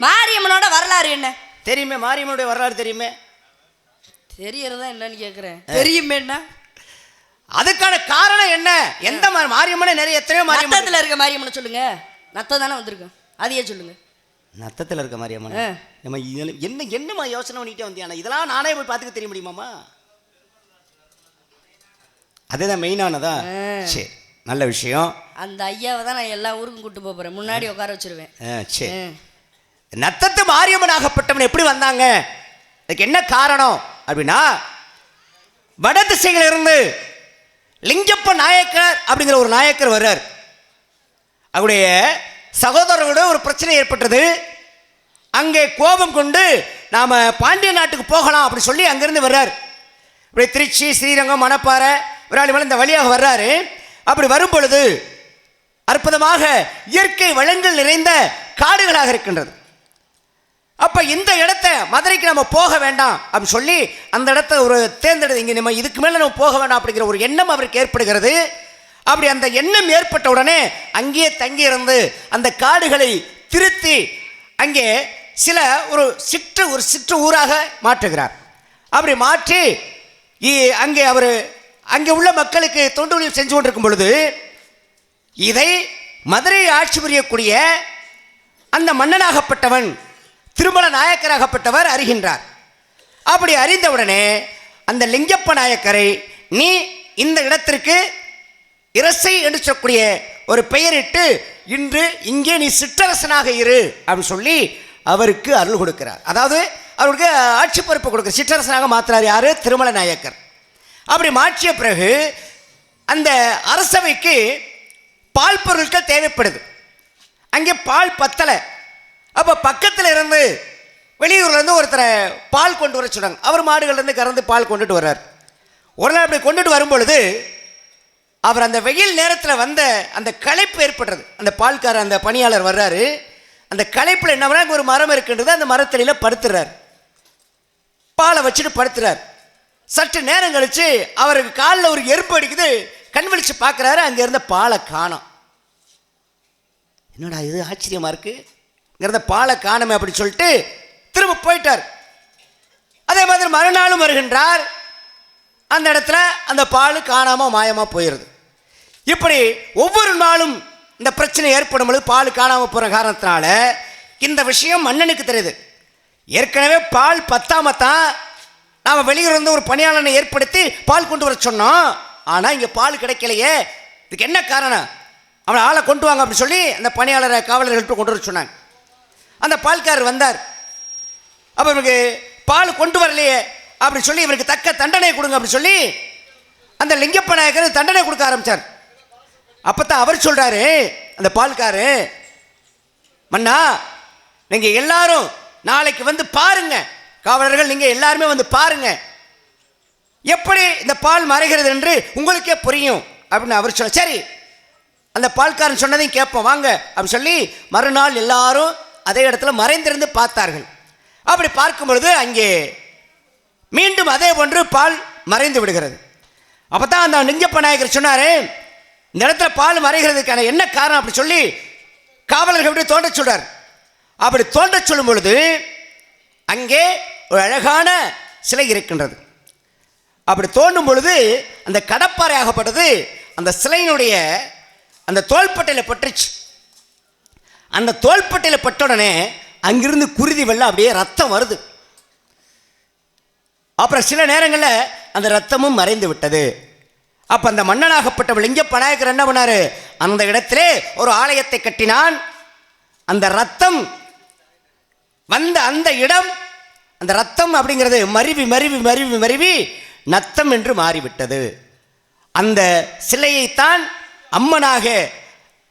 மாரியம்மனோட வரலாறு என்ன? தெரியுமே மாரியம்மனுடைய வரலாறு தெரியுமே? தெரியறதா என்னன்னு கேக்குறேன். தெரியுமேன்னா அதுக்கான காரணம் என்ன? எந்த மாதிரி மாரியம்மனை நிறைய எத்தனையோ மாரியம்மன் நத்தத்துல இருக்க மாரியம்மனை சொல்லுங்க. நத்தம் தானே வந்திருக்கும். அதையே சொல்லுங்க. நத்தத்தில் இருக்க மாரியம்மன். இதுல- என்ன என்னம்மா யோசனை பண்ணிட்டே வந்தியானா இதெல்லாம் நானே போய் பார்த்துக்க தெரிய முடியுமாம்மா? அதுதான் மெயினானதா. சரி நல்ல விஷயம். அந்த ஐயாவை தான் நான் எல்லா ஊருக்கும் கூட்டு போப் போறேன். முன்னாடி உட்கார வச்சிருவேன். சரி ஆ. நத்தத்து மாரியம்மனாகப்பட்டவன் எப்படி வந்தாங்க? அதுக்கு என்ன காரணம்? அப்படின்னா வட திசையில இருந்து லிங்கப்ப நாயக்கர் அப்படிங்கிற ஒரு நாயக்கர் வர்றார். அவருடைய சகோதரர்களோட ஒரு பிரச்சனை ஏற்பட்டது. அங்கே கோபம் கொண்டு நாம் பாண்டிய நாட்டுக்கு போகலாம் அப்படி சொல்லி அங்கேருந்து வர்றார். இப்படி திருச்சி ஸ்ரீரங்கம் மணப்பாறை விராலிமலை இந்த வழியாக வர்றாரு. அப்படி வரும் பொழுது அற்புதமாக இயற்கை வளங்கள் நிறைந்த காடுகளாக இருக்கின்றது. அப்போ இந்த இடத்த மதுரைக்கு நம்ம போக வேண்டாம் அப்படின்னு சொல்லி அந்த இடத்த ஒரு தேர்ந்தெடுத்து இங்கே நம்ம இதுக்கு மேலே நம்ம போக வேண்டாம் அப்படிங்கிற ஒரு எண்ணம் அவருக்கு ஏற்படுகிறது. அப்படி அந்த எண்ணம் ஏற்பட்ட உடனே அங்கேயே தங்கி இருந்து அந்த காடுகளை திருத்தி அங்கே சில ஒரு சிற்று ஒரு சிற்று ஊராக மாற்றுகிறார். அப்படி மாற்றி இ- அங்கே அவர் அங்கே உள்ள மக்களுக்கு தொண்டு உதவி செஞ்சு கொண்டிருக்கும் பொழுது இதை மதுரையை ஆட்சி புரியக்கூடிய அந்த மன்னனாகப்பட்டவன் திருமல நாயக்கராகப்பட்டவர் அறிகின்றார். அப்படி அறிந்தவுடனே அந்த லிங்கப்ப நாயக்கரை நீ இந்த இடத்திற்கு இரசை என்று சொல்லக்கூடிய ஒரு பெயரிட்டு இன்று இங்கே நீ சிற்றரசனாக இரு அப்படின்னு சொல்லி அவருக்கு அருள் கொடுக்கிறார். அதாவது அவருக்கு ஆட்சி பொறுப்பு கொடுக்கிற சிற்றரசனாக மாற்றுறார் யார்? திருமல நாயக்கர். அப்படி மாற்றிய பிறகு அந்த அரசவைக்கு பால் பொருட்கள் தேவைப்படுது. அங்கே பால் பத்தலை. அப்போ பக்கத்தில் இருந்து வெளியூர்லேருந்து ஒருத்தரை பால் கொண்டு வர சொன்னாங்க. அவர் மாடுகள்லேருந்து கறந்து பால் கொண்டுட்டு வர்றார். ஒரு நாள் அப்படி கொண்டுட்டு வரும்பொழுது அவர் அந்த வெயில் நேரத்தில் வந்த அந்த களைப்பு ஏற்படுறது. அந்த பால்காரர் அந்த பணியாளர் வர்றாரு. அந்த களைப்பில் என்ன பண்ணுறாங்க ஒரு மரம் இருக்குன்றது அந்த மரத்தடியில் படுத்துறார். பாலை வச்சுட்டு படுத்துறார். சற்று நேரம் கழித்து அவருக்கு காலில் ஒரு எறும்பு அடிக்குது. கண் விழிச்சு பார்க்குறாரு. அங்கே இருந்த பாலை காணும். என்னடா இது? ஆச்சரியமாக இருக்குது இருந்த பாலை காணமே அப்படி சொல்லிட்டு திரும்ப போயிட்டார். அதே மாதிரி மறுநாளும் வருகின்றார். அந்த இடத்துல அந்த பால் காணாமல் மாயமாக போயிடுது இப்படி ஒவ்வொரு நாளும் இந்த பிரச்சனை ஏற்படும் பொழுது பால் காணாமல் போகிற காரணத்தினால இந்த விஷயம் மன்னனுக்கு தெரியுது. ஏற்கனவே பால் பத்தாமத்தான் நாம் வெளியூர்ந்து ஒரு பணியாளனை ஏற்படுத்தி பால் கொண்டு வர சொன்னோம். ஆனால் இங்கே பால் கிடைக்கலையே. இதுக்கு என்ன காரணம்? அவனை ஆளை கொண்டு வாங்க அப்படின்னு சொல்லி அந்த பணியாளரை காவலர்கள்ட்ட கொண்டு வர சொன்னாங்க. அந்த பால்காரர் வந்தார். அப்போ இவருக்கு பால் கொண்டு வரலையே அப்படின்னு சொல்லி இவருக்கு தக்க தண்டனை கொடுங்க அப்படின்னு சொல்லி அந்த லிங்கப்ப நாயக்கர் தண்டனை கொடுக்க ஆரம்பித்தார் அப்போ தான் அவர் சொல்கிறாரு அந்த பால்காரு மன்னா நீங்கள் எல்லாரும் நாளைக்கு வந்து பாருங்க. காவலர்கள் நீங்கள் எல்லாருமே வந்து பாருங்க. எப்படி இந்த பால் மறைகிறது என்று உங்களுக்கே புரியும். அப்படின்னு அவர் சொல்ல சரி அந்த பால்காரன் சொன்னதையும் கேட்போம். வாங்க அப்படின்னு சொல்லி மறுநாள் எல்லாரும் அதே இடத்துல மறைந்திருந்து பார்த்தார்கள். அப்படி பார்க்கும் பொழுது அங்கே மீண்டும் அதே போன்று பால் மறைந்து விடுகிறது. அப்போ தான் அந்த லிங்கப்ப நாயகர் சொன்னார் இந்த இடத்துல பால் மறைகிறதுக்கான என்ன காரணம்? அப்படி சொல்லி காவலர்கள் எப்படி தோண்ட சொல்றார். அப்படி தோண்ட சொல்லும் பொழுது அங்கே ஒரு அழகான சிலை இருக்கின்றது. அப்படி தோண்டும் பொழுது அந்த கடப்பாறை ஆகப்பட்டது அந்த சிலையினுடைய அந்த தோள்பட்டையில் பட்டுச்சு அந்த தோள்பட்டையில் பட்ட உடனே அங்கிருந்து குருதி வெள்ளம் அப்படியே ரத்தம் வருது. அப்புறம் சில நேரங்களில் அந்த ரத்தமும் மறைந்து விட்டது. அப்போ அந்த மன்னனாகப்பட்ட லிங்கப்ப நாயக்கர் என்ன பண்ணார்? அந்த இடத்திலே ஒரு ஆலயத்தை கட்டினான். அந்த ரத்தம் வந்த அந்த இடம் அந்த ரத்தம் அப்படிங்கிறது மருவி மருவி மருவி மருவி நத்தம் என்று மாறிவிட்டது. அந்த சிலையைத்தான் அம்மனாக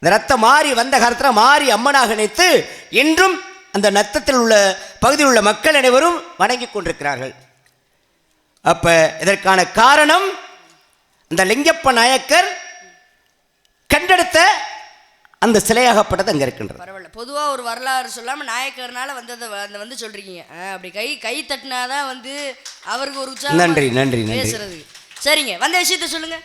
இந்த ரத்தம் மாறி வந்த காலத்தில் மாறி அம்மனாக நினைத்து இன்றும் அந்த நத்தத்தில் உள்ள பகுதியில் உள்ள மக்கள் அனைவரும் வணங்கி கொண்டிருக்கிறார்கள். அப்ப இதற்கான காரணம் இந்த லிங்கப்ப நாயக்கர் கண்டெடுத்த அந்த சிலையாகப்பட்டது அங்க இருக்கின்றது. பரவாயில்ல. பொதுவா ஒரு வரலாறு சொல்லாம நாயக்கர்னால வந்ததை அந்த வந்து சொல்றீங்க. ஆ, அப்படி கை கை தட்டினாதான் வந்து அவருக்கு ஒரு உற்சாகம் நன்றி, நன்றி, நன்றி. சரிங்க. வந்த விஷயத்த சொல்லுங்க.